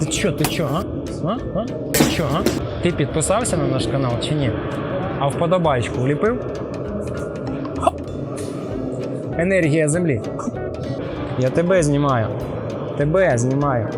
Ти чо, ти чо, а? А? а? Ти чо? Ти підписався на наш канал чи ні? А вподобайку вліпив? Хоп! Енергія землі. Я тебе знімаю. Тебе знімаю.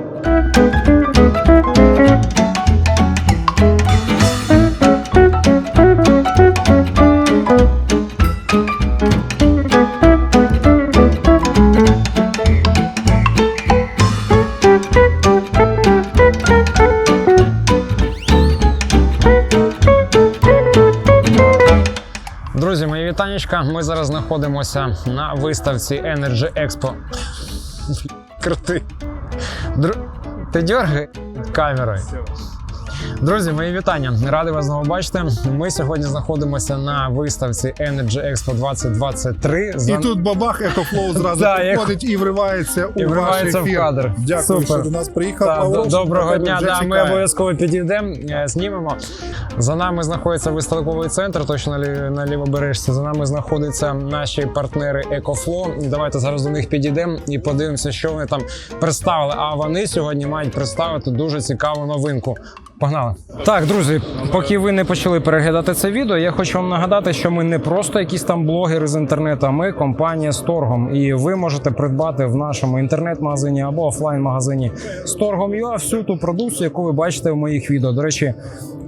Мої. Ми зараз знаходимося на виставці Energy Expo. Крути. Ти дергай камерою. Друзі, мої вітання. Радий вас знову бачити. Ми сьогодні знаходимося на виставці Energy Expo 2023. І тут бабах екофлоу зразу Да, і вривається у І вривається ваш в ефір. кадр. Дякую, Супер. що до нас приїхав. Так, Павло, що доброго тебе дня. вже Да, ми чекає. обов'язково підійдемо, е, знімемо. За нами знаходиться виставковий центр, точно на лі- на лівобережці. За нами знаходяться наші партнери EcoFlow. Давайте зараз до них підійдемо і подивимося, що вони там представили. А вони сьогодні мають представити дуже цікаву новинку. Погнали. Так, друзі, поки ви не почали переглядати це відео, я хочу вам нагадати, що ми не просто якісь там блогери з інтернету, а ми компанія з торгом. І ви можете придбати в нашому інтернет-магазині або офлайн-магазині з торгом.ua всю ту продукцію, яку ви бачите в моїх відео. До речі,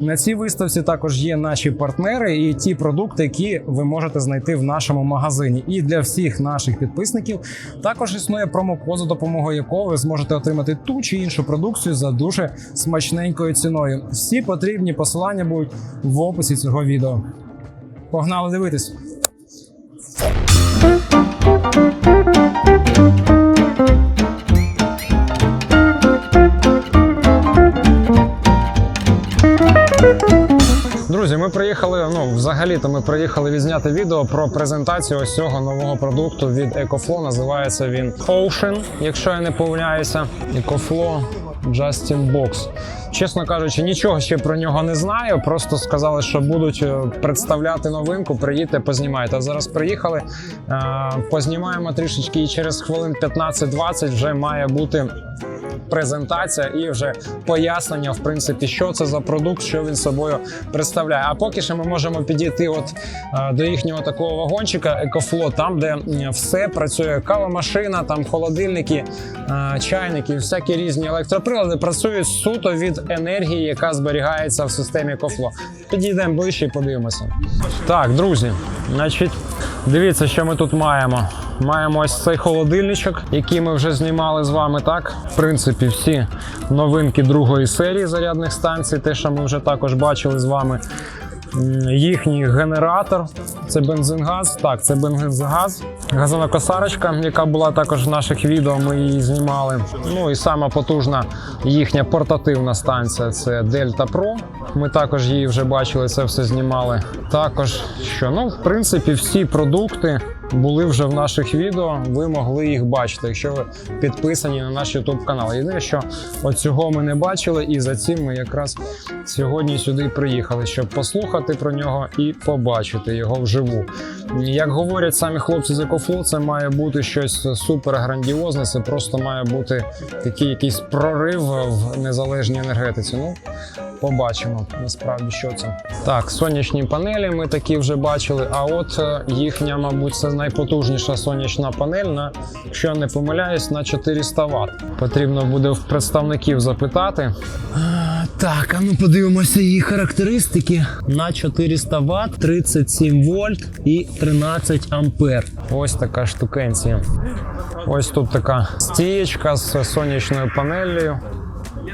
на цій виставці також є наші партнери і ті продукти, які ви можете знайти в нашому магазині. І для всіх наших підписників також існує промокод, за допомогою якого ви зможете отримати ту чи іншу продукцію за дуже смачненькою ціною. Всі потрібні посилання будуть в описі цього відео. Погнали дивитись. Друзі, ми приїхали. Ну, взагалі-то ми приїхали відзняти відео про презентацію ось цього нового продукту від EcoFlow. Називається він Ocean, якщо я не помиляюся. EcoFlow Justin Box. Чесно кажучи, нічого ще про нього не знаю. Просто сказали, що будуть е, представляти новинку. Приїдьте, познімайте. А зараз приїхали, е, познімаємо трішечки, і через хвилин 15-20 вже має бути презентація і вже пояснення, в принципі, що це за продукт, що він собою представляє. А поки що ми можемо підійти от е, до їхнього такого вагончика Екофло, там, де все працює кавомашина, там холодильники, чайники, всякі різні електроприлади працюють суто від енергії, яка зберігається в системі кофло. Підійдемо ближче і подивимося. Так, друзі, значить, дивіться, що ми тут маємо. Маємо ось цей холодильничок, який ми вже знімали з вами. Так, в принципі, всі новинки другої серії зарядних станцій, те, що ми вже також бачили з вами. Їхній генератор це бензингаз. Так, це бензингаз. Газонокосарочка, яка була також в наших відео. Ми її знімали. Ну і сама потужна їхня портативна станція це Delta Pro. Ми також її вже бачили, це все знімали. Також що ну, в принципі, всі продукти були вже в наших відео. Ви могли їх бачити, якщо ви підписані на наш YouTube канал. Єдине, що оцього ми не бачили, і за цим ми якраз сьогодні сюди приїхали, щоб послухати про нього і побачити його вживу. Як говорять самі хлопці з EcoFlow, це має бути щось супер грандіозне. Це просто має бути такий якийсь прорив в незалежній енергетиці. Ну, побачимо насправді, що це. Так, сонячні панелі ми такі вже бачили. А от е, їхня, мабуть, це найпотужніша сонячна панель на, якщо я не помиляюсь, на 400 Вт. Потрібно буде в представників запитати. Так, а ну подивимося її характеристики. На 400 Вт, 37 вольт і 13 ампер. Ось така штукенція. Ось тут така стієчка з сонячною панеллю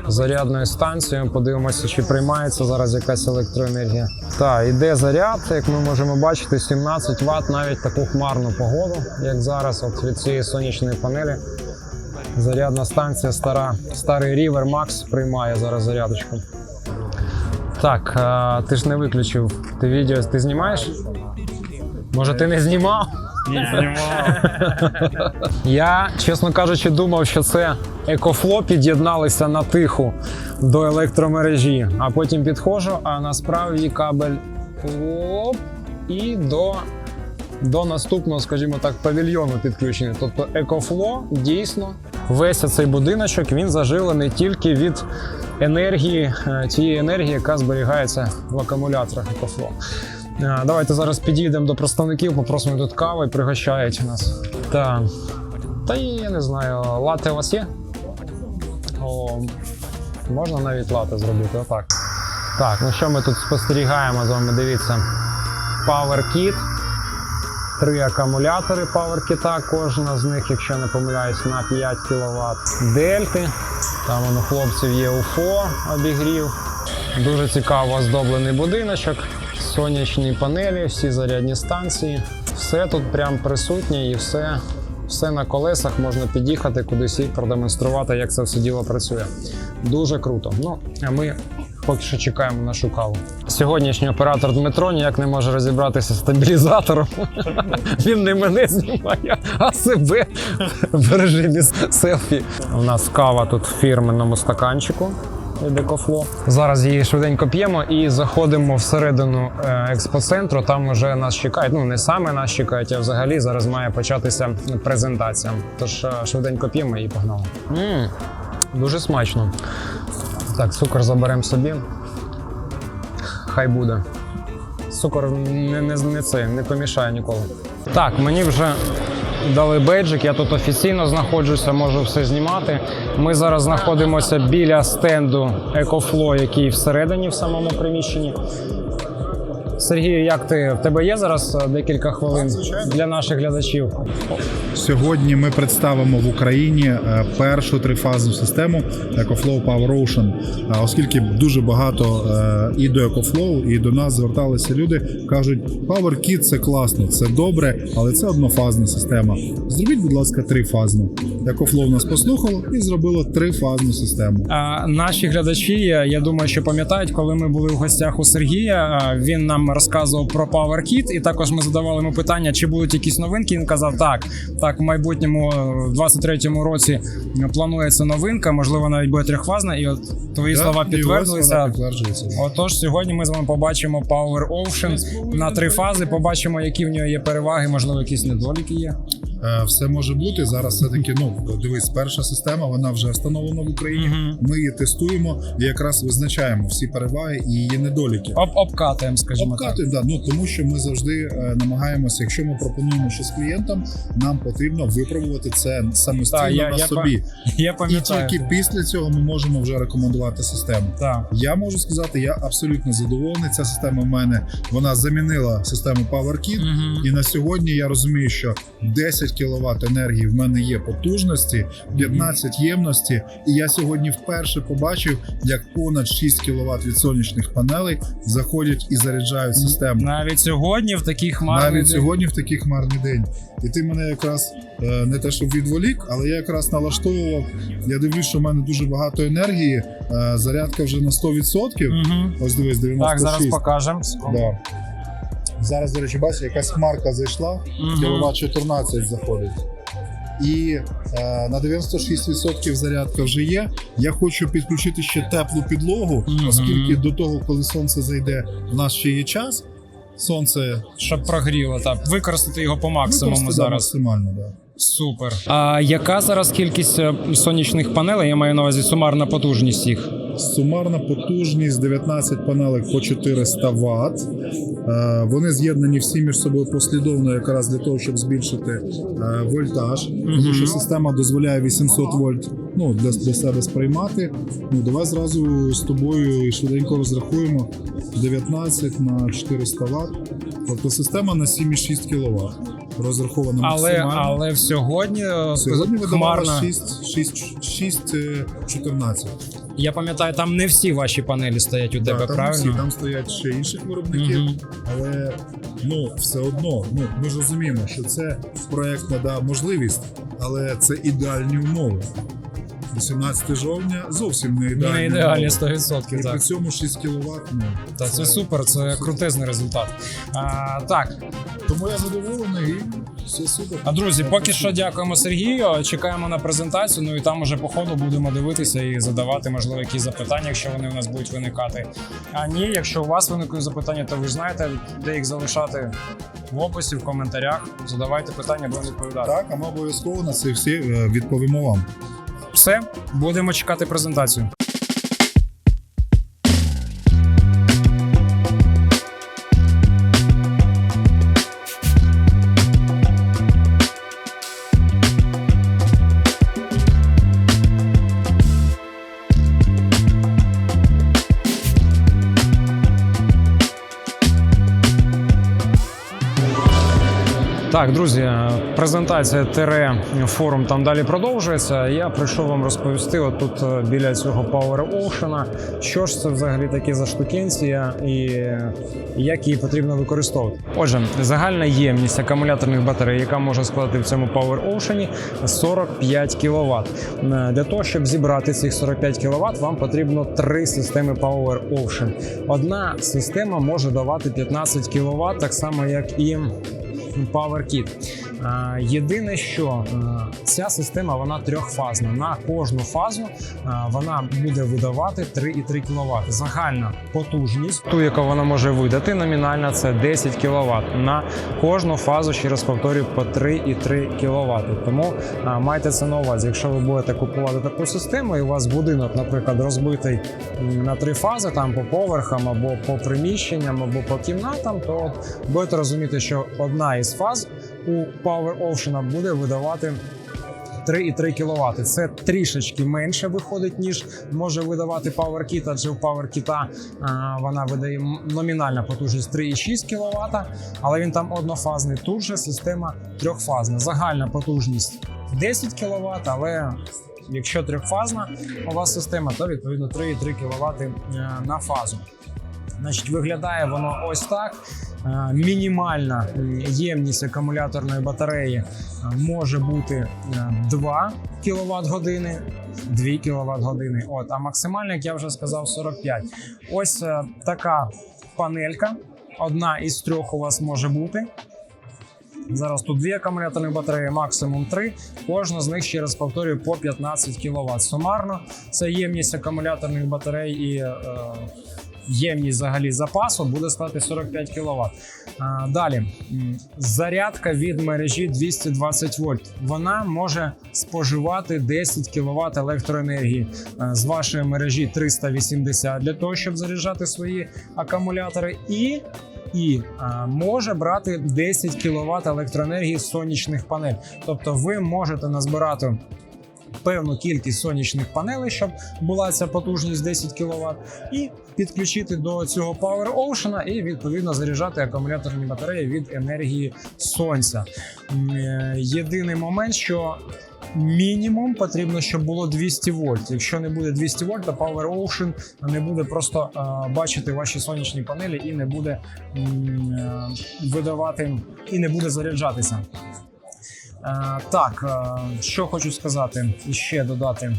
зарядною станцією. Подивимося, чи приймається зараз якась електроенергія. Так, іде заряд, як ми можемо бачити, 17 Вт навіть таку хмарну погоду, як зараз, от від цієї сонячної панелі. Зарядна станція стара, старий River Max приймає зараз зарядочку. Так, а, ти ж не виключив. Ти відео ти знімаєш? Може, ти не знімав? Я, чесно кажучи, думав, що це екофло під'єдналися на тиху до електромережі, а потім підходжу, а насправді кабель оп, і до, до наступного, скажімо так, павільйону підключений. Тобто екофло дійсно весь цей будиночок він заживлений тільки від енергії, е, тієї енергії, яка зберігається в акумуляторах EcoFlow. Давайте зараз підійдемо до представників, попросимо тут кави, пригощають нас. Так. Та я не знаю, лати у вас є? О, можна навіть лати зробити, отак. Так, ну що ми тут спостерігаємо з вами? Дивіться. PowerKit. Три акумулятори PowerKit, кожна з них, якщо не помиляюсь, на 5 кВт. Дельти. Там воно хлопців є УФО обігрів. Дуже цікаво оздоблений будиночок, сонячні панелі, всі зарядні станції. Все тут прям присутнє і все, все на колесах можна під'їхати кудись і продемонструвати, як це все діло працює. Дуже круто. Ну, а ми поки що чекаємо нашу каву. Сьогоднішній оператор Дмитро ніяк не може розібратися з стабілізатором. Він не мене знімає, а себе в режимі селфі. У нас кава тут в фірменному стаканчику. Від Екофло. Зараз її швиденько п'ємо і заходимо всередину е, експоцентру. Там вже нас чекають. Ну не саме нас чекають, а взагалі зараз має початися презентація. Тож е, швиденько п'ємо і погнали. м дуже смачно. Так, цукор заберемо собі. Хай буде. Цукор не, не, не це, не помішає ніколи. Так, мені вже дали бейджик, я тут офіційно знаходжуся, можу все знімати. Ми зараз знаходимося біля стенду EcoFlow, який всередині в самому приміщенні. Сергію, як ти? В тебе є зараз е, декілька хвилин для наших глядачів? Сьогодні ми представимо в Україні е, першу трифазну систему EcoFlow Power Ocean. Оскільки дуже багато е, і до EcoFlow, і до нас зверталися люди, кажуть, Power Kit це класно, це добре, але це однофазна система. Зробіть, будь ласка, трифазну. EcoFlow нас послухало і зробило трифазну систему. А, Наші глядачі, я я думаю, що пам'ятають, коли ми були в гостях у Сергія. Він нам розказував про PowerKit, і також ми задавали йому питання, чи будуть якісь новинки. Він казав, так, так, в майбутньому, в 23-му році планується новинка, можливо, навіть буде трьохфазна. І от твої Да, слова підтвердилися. Отож, сьогодні ми з вами побачимо Power Ocean на три фази. Побачимо, які в нього є переваги, можливо, якісь недоліки є. Е, Все може бути зараз. Все таки, ну дивись, перша система вона вже встановлена в Україні. Мгм. Ми її тестуємо і якраз визначаємо всі переваги і її недоліки. Об, обкатаємо, скажімо так. Да, ну тому що ми завжди е, намагаємося, якщо ми пропонуємо щось клієнтам, нам потрібно випробувати це самостійно Так, я- на я собі. Я пам'ятаю. І тільки після цього ми можемо вже рекомендувати систему. Так. Я можу сказати, я абсолютно задоволений. Ця система в мене вона замінила систему PowerKit. Мгм. І на сьогодні я розумію, що 10 кВт енергії в мене є потужності, 15 ємності. І я сьогодні вперше побачив, як понад 6 кВт від сонячних панелей заходять і заряджають систему. Навіть сьогодні в такий хмарний Навіть день. сьогодні в такий хмарний день. І ти мене якраз е, не те, щоб відволік, але я якраз налаштовував. Я дивлюсь, що в мене дуже багато енергії. е, Зарядка вже на 100%. Мгм. Ось дивись, 96. Так, зараз покажемо. Да. Зараз, до речі, бачиш, якась хмарка зайшла, кіловат 14 заходить. І е, на 96% зарядка вже є. Я хочу підключити ще теплу підлогу, оскільки до того, коли сонце зайде, в нас ще є час. Сонце Щоб прогріло, так. Використати його по максимуму використати, да, зараз. максимально. Да. Супер. А яка зараз кількість е, сонячних панелей? Я маю на увазі сумарна потужність їх. Сумарна потужність 19 панелек по 400 Вт. Е, Вони з'єднані всі між собою послідовно, якраз для того, щоб збільшити е, вольтаж. Тому що система дозволяє 800 вольт ну, для, для себе сприймати. Ну, давай зразу з тобою швиденько розрахуємо 19 на 400 Вт. Тобто система на 7,6 кВт. Розрахована Але, максимально. але в сьогодні, е, Сьогодні видавала хмарна. 6, 6, 6, 14. Я пам'ятаю, там не всі ваші панелі стоять у тебе, да, там правильно? всі, там стоять ще інших виробників, Мгм. але ну все одно, ну ми ж розуміємо, що це проект да, можливість, але це ідеальні умови. 18 жовтня зовсім не ідеальні. Не ідеальні умови. 100%. І при цьому 6 кВт. Ну, Та це супер, це крутезний результат. А, так, Тому я задоволений і все супер. А друзі, поки що дякуємо Сергію. Чекаємо на презентацію. Ну і там уже по ходу будемо дивитися і задавати, можливо, якісь запитання, якщо вони у нас будуть виникати. А ні, якщо у вас виникли запитання, то ви ж знаєте, де їх залишати в описі, в коментарях. Задавайте питання, будемо відповідати. Так, а ми обов'язково на це всі е, відповімо вам. Все, будемо чекати презентацію. Так, друзі, презентація тире форум там далі продовжується. Я прийшов вам розповісти отут е, біля цього Power Ocean, що ж це взагалі таке за штукенція і як її потрібно використовувати. Отже, загальна ємність акумуляторних батарей, яка може складати в цьому Power Ocean 45 кВт. Для того, щоб зібрати цих 45 кВт, вам потрібно три системи Power Ocean. Одна система може давати 15 кВт, так само як і PowerKit. Єдине, що ця система вона трьохфазна. На кожну фазу вона буде видавати 3,3 кВт. Загальна потужність, ту, яку вона може видати, номінальна це 10 кВт. На кожну фазу, ще раз повторюю, по 3,3 кВт. Тому майте це на увазі. Якщо ви будете купувати таку систему, і у вас будинок, наприклад, розбитий на три фази, там по поверхам або по приміщенням, або по кімнатам, то от будете розуміти, що одна із фаз у Power Ocean буде видавати 3,3 кВт. Це трішечки менше виходить, ніж може видавати PowerKit, адже у PowerKit вона видає номінальна потужність 3,6 кВт, але він там однофазний. Тут же система трьохфазна. Загальна потужність 10 кВт, але якщо трьохфазна у вас система, то відповідно 3,3 кВт е, на фазу. Значить, виглядає воно ось так. Е, Мінімальна ємність акумуляторної батареї е, може бути е, 2 кВт години, 2 кВт години. От, а максимальна, як я вже сказав, 45. Ось е, така панелька. Одна із трьох у вас може бути. Зараз тут дві акумуляторні батареї, максимум три. Кожна з них, ще раз повторюю, по 15 кВт. Сумарно це ємність акумуляторних батарей і е, ємність взагалі запасу буде складати 45 кВт. Далі зарядка від мережі 220 вольт. Вона може споживати 10 кВт електроенергії з вашої мережі 380 для того, щоб заряджати свої акумулятори. І і а, може брати 10 кВт електроенергії з сонячних панель. Тобто ви можете назбирати певну кількість сонячних панелей, щоб була ця потужність 10 кВт, і підключити до цього Power Ocean і відповідно заряджати акумуляторні батареї від енергії сонця. Е, Єдиний момент, що Мінімум потрібно, щоб було 200 вольт. Якщо не буде 200 вольт, то Power Ocean не буде просто е, бачити ваші сонячні панелі і не буде е, видавати і не буде заряджатися. Е, так, е, що хочу сказати і ще додати.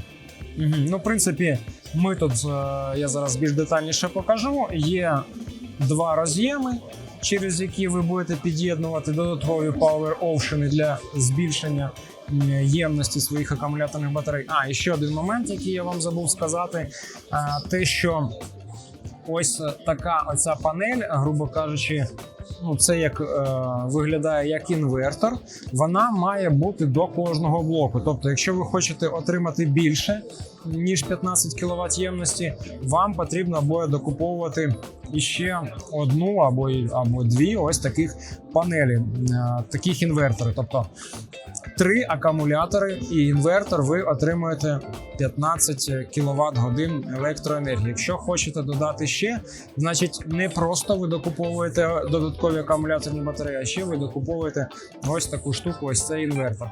Мгм. Ну, в принципі, ми тут е, я зараз більш детальніше покажу. Є два роз'єми, через які ви будете під'єднувати додаткові Power Ocean для збільшення ємності своїх акумуляторних батарей. А, і ще один момент, який я вам забув сказати, те, що ось така оця панель, грубо кажучи, ну це як е, виглядає як інвертор. Вона має бути до кожного блоку. Тобто, якщо ви хочете отримати більше ніж 15 кВт ємності, вам потрібно буде докуповувати іще одну або або дві ось таких панелі, е, таких інверторів. Тобто три акумулятори і інвертор ви отримуєте 15 кВт годин електроенергії. Якщо хочете додати ще, значить не просто ви докуповуєте додаткові акумуляторні батареї, а ще ви докуповуєте ось таку штуку, ось цей інвертор.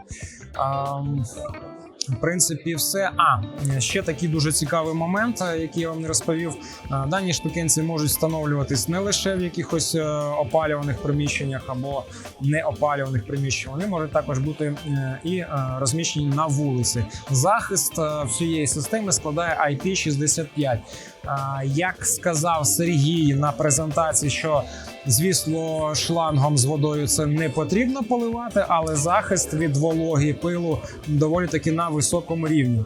В принципі, все. А ще такий дуже цікавий момент, е, який я вам не розповів. Е, Дані штукенці можуть встановлюватись не лише в якихось е, опалюваних приміщеннях або неопалюваних приміщеннях. Вони можуть також бути і розміщені на вулиці. Захист всієї системи складає IP65. Е, Як сказав Сергій на презентації, що звісно шлангом з водою це не потрібно поливати, але захист від вологи пилу доволі таки на високому рівні.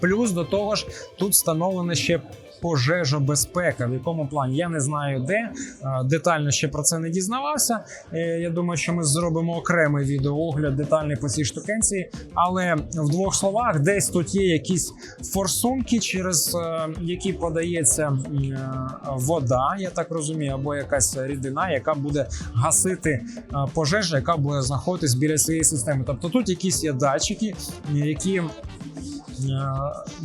Плюс до того ж, тут встановлено ще пожежобезпека. В якому плані я не знаю де Е, детально ще про це не дізнавався. Е, Я думаю, що ми зробимо окремий відеоогляд детальний по цій штукенції. Але в двох словах, десь тут є якісь форсунки, через е, які подається вода, я так розумію, або якась рідина, яка буде гасити пожежу, яка буде знаходитись біля цієї системи. Тобто тут якісь є датчики, які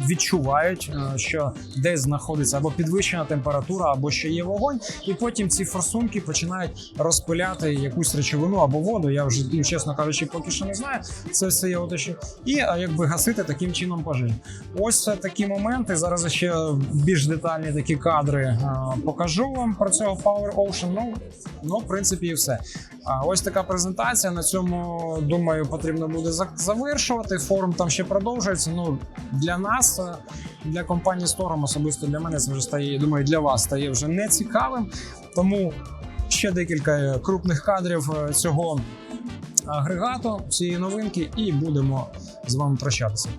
відчувають, е, що десь знаходиться або підвищена температура, або що є вогонь, і потім ці форсунки починають розпиляти якусь речовину або воду. Я вже ну, чесно кажучи, поки що не знаю. Це все я уточню. І е, якби гасити таким чином пожежу. Ось е, такі моменти. Зараз ще більш детальні такі кадри е, покажу вам про цього Power Ocean. Ну, ну в принципі, і все. Ось така презентація. На цьому думаю, потрібно буде завершувати. Форум там ще продовжується. Ну для нас, е, для компанії Storm, особисто для мене це вже стає. я Думаю, для вас стає вже не цікавим. Тому ще декілька е, крупних кадрів е, цього агрегату, цієї новинки, і будемо з вами прощатися.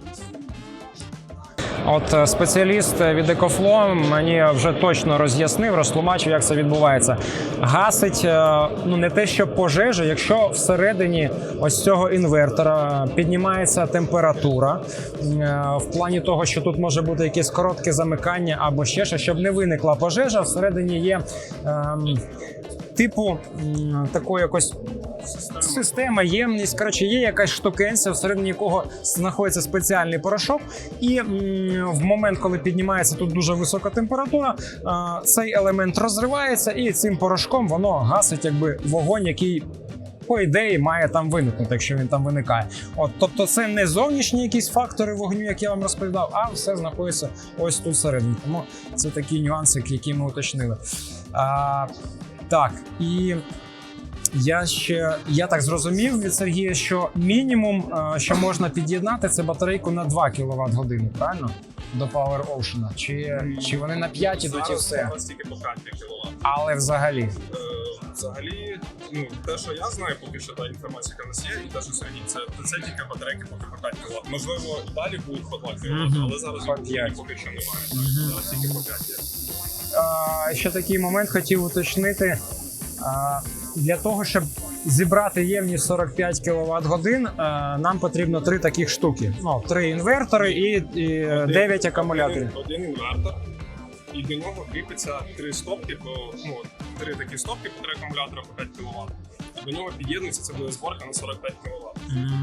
От е, спеціаліст від Екофло мені вже точно роз'яснив, розтлумачив, як це відбувається. Гасить е, ну не те, що пожежа, якщо всередині ось цього інвертора піднімається температура е, в плані того, що тут може бути якесь коротке замикання або ще щось, щоб не виникла пожежа. Всередині є ем, типу такої якось система, ємність. Коротше, є якась штукенця, всередині якого знаходиться спеціальний порошок. І в момент, коли піднімається тут дуже висока температура, цей елемент розривається, і цим порошком воно гасить якби вогонь, який. По ідеї має там виникнути, якщо він там виникає. От, тобто, це не зовнішні якісь фактори вогню, як я вам розповідав, а все знаходиться ось тут всередині. Тому це такі нюанси, які ми уточнили. А, так, і я ще я так зрозумів від Сергія, що мінімум, е, що можна під'єднати, це батарейку на 2 кВт години, правильно? До Power Ocean. Чи, чи вони на 5 ідуть і все? тільки по 5 кВт. Але взагалі. Е, взагалі, ну те, що я знаю, поки що та інформація, яка в нас є, і те, що Сергій, це, це тільки батарейки поки по 5 кВт. Можливо, і далі будуть по 2 кВт, але зараз поки що немає. Тільки по 5 є. Ще такий момент хотів уточнити. Для того, щоб зібрати ємність 45 кВт годин, нам потрібно три таких штуки. Ну, три інвертори і, і 9 акумуляторів. Один, один інвертор, і до нього кріпиться три стопки, по, ну, три такі стопки по три акумулятора по 5 кВт. До нього під'єднується, це буде зборка на 45 кВт.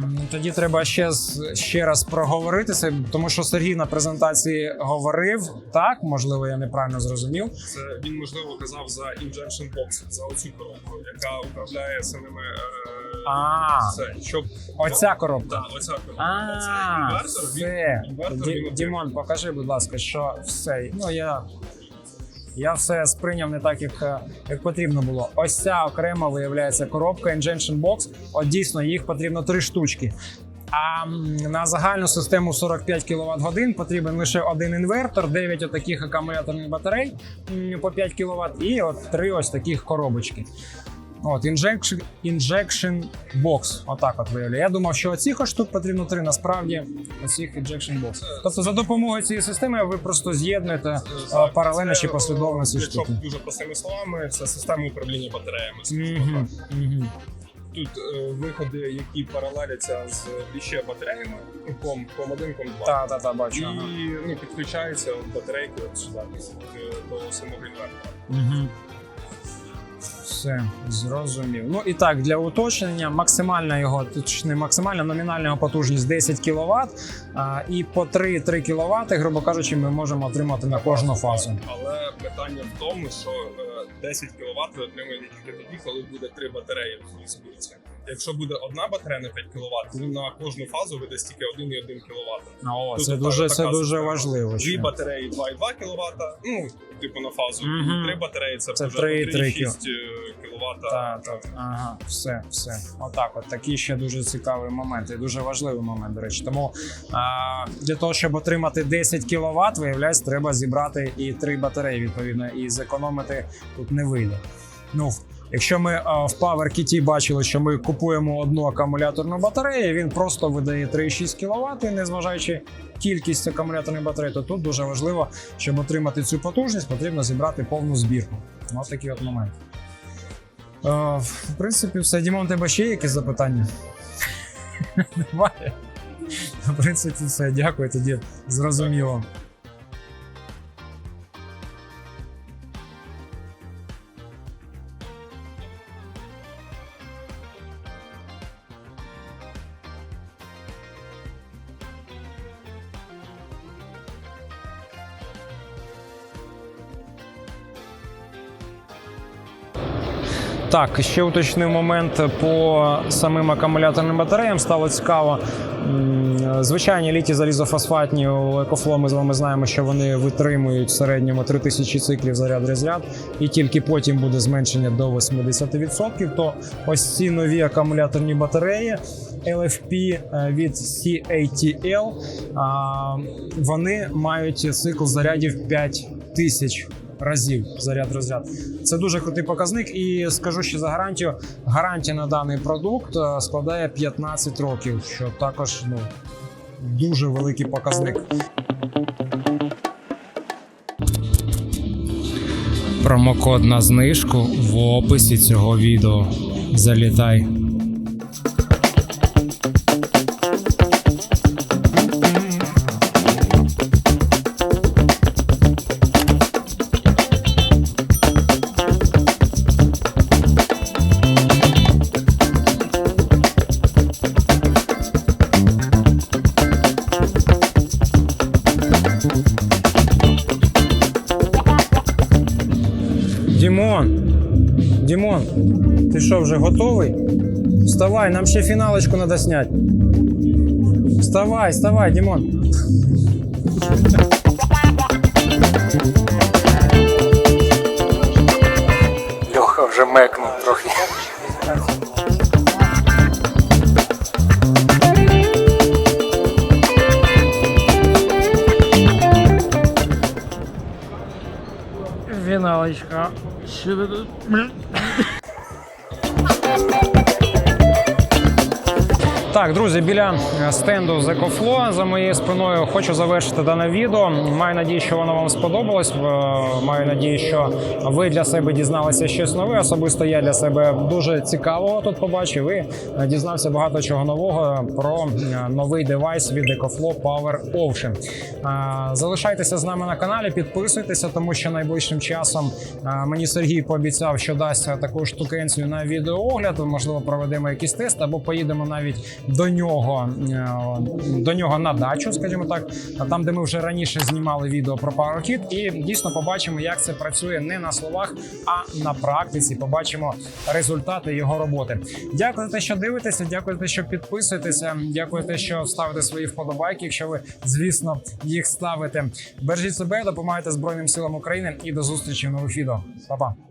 Ну, Тоді треба ще, ще раз проговорити це, тому що Сергій на презентації говорив так, можливо, я неправильно зрозумів. Це він можливо казав за injection box, за оцю коробку, яка управляє самими е, А. це, щоб Оця коробка. Так, оця коробка. А, Це інвертор, все. він, інвертор, Ді- він Дімон, покажи, будь ласка, що все. Ну я. Я все сприйняв не так, як, е, як потрібно було. Ось ця окрема виявляється коробка Injection Box. От дійсно їх потрібно три штучки. А на загальну систему 45 кВт годин потрібен лише один інвертор, 9 отаких акумуляторних батарей по 5 кВт і от три ось таких коробочки. От, injection, injection box. Отак от виявляє. Я думав, що оцих штук потрібно три. Насправді оцих injection box. Тобто за допомогою цієї системи ви просто з'єднуєте е, паралельно чи послідовно ці штуки. дуже простими словами, це система управління батареями. Тут е, виходи, які паралеляться з іще батареями, ком, ком 1, ком 2. Та, та, та, І ага. ну, підключаються батарейки от сюди, е, до самого інвертора. Угу. Все зрозумів. Ну і так, для уточнення, максимальна його, точніше, максимальна номінальна його потужність 10 кВт, а, і по 3-3 кВт, грубо кажучи, ми можемо отримати на кожну фазу. Але питання в тому, що е, 10 кВт ви отримаєте тільки тоді, коли буде три батареї в цій збірці. Якщо буде одна батарея на 5 кВт, то на кожну фазу видасть тільки 1,1 кВт. О, Тут це дуже, це дуже система. важливо. Дві батареї 2,2 кВт, ну, типу на фазу. Мгм. Три батареї це, Це вже 3,3 3,6 кВт. Так, так. Ага, все, все. Отак, от такий ще дуже цікавий момент і дуже важливий момент, до речі. Тому а, для того, щоб отримати 10 кВт, виявляється, треба зібрати і три батареї, відповідно, і зекономити тут не вийде. Ну, якщо ми в PowerKit бачили, що ми купуємо одну акумуляторну батарею, він просто видає 3,6 кВт, і незважаючи кількість акумуляторних батарей, то тут дуже важливо, щоб отримати цю потужність, потрібно зібрати повну збірку. Ось такий от момент. В принципі, все. Дімон, тебе ще є якісь запитання? Немає. В принципі, все. Дякую, тоді зрозуміло. Так, ще уточнив момент по самим акумуляторним батареям. Стало цікаво. Звичайні літі залізофосфатні екофло ми з вами знаємо, що вони витримують в середньому 3000 циклів заряд розряд, і тільки потім буде зменшення до 80%. То ось ці нові акумуляторні батареї LFP е, від CATL, вони мають цикл зарядів 5000 разів заряд розряд. Це дуже крутий показник, і скажу ще за гарантію. Гарантія на даний продукт е, складає 15 років, що також ну дуже великий показник. Промокод на знижку в описі цього відео. Залітай. Готовий? Вставай, нам ще фіналочку треба зняти. Вставай, вставай, Дімон. Льоха вже мекнув трохи. Фіналочка. Так, друзі, біля е, стенду з EcoFlow за моєю спиною хочу завершити дане відео. Маю надію, що воно вам сподобалось. Е, Маю надію, що ви для себе дізналися щось нове. Особисто я для себе дуже цікавого тут побачив. І е, дізнався багато чого нового про новий девайс від EcoFlow Power Ocean. Залишайтеся з нами на каналі, підписуйтеся, тому що найближчим часом мені Сергій пообіцяв, що дасть таку штукенцію на відеоогляд. Можливо, проведемо якийсь тест або поїдемо навіть до нього е, до нього на дачу, скажімо так, там, де ми вже раніше знімали відео про PowerKit, і дійсно побачимо, як це працює не на словах, а на практиці. Побачимо результати його роботи. Дякую за те, що дивитеся. Дякую за те, що підписуєтеся. Дякую за те, що ставите свої вподобайки, якщо ви, звісно, їх ставите. Бережіть себе, допомагайте Збройним силам України і до зустрічі в нових відео. Па-па.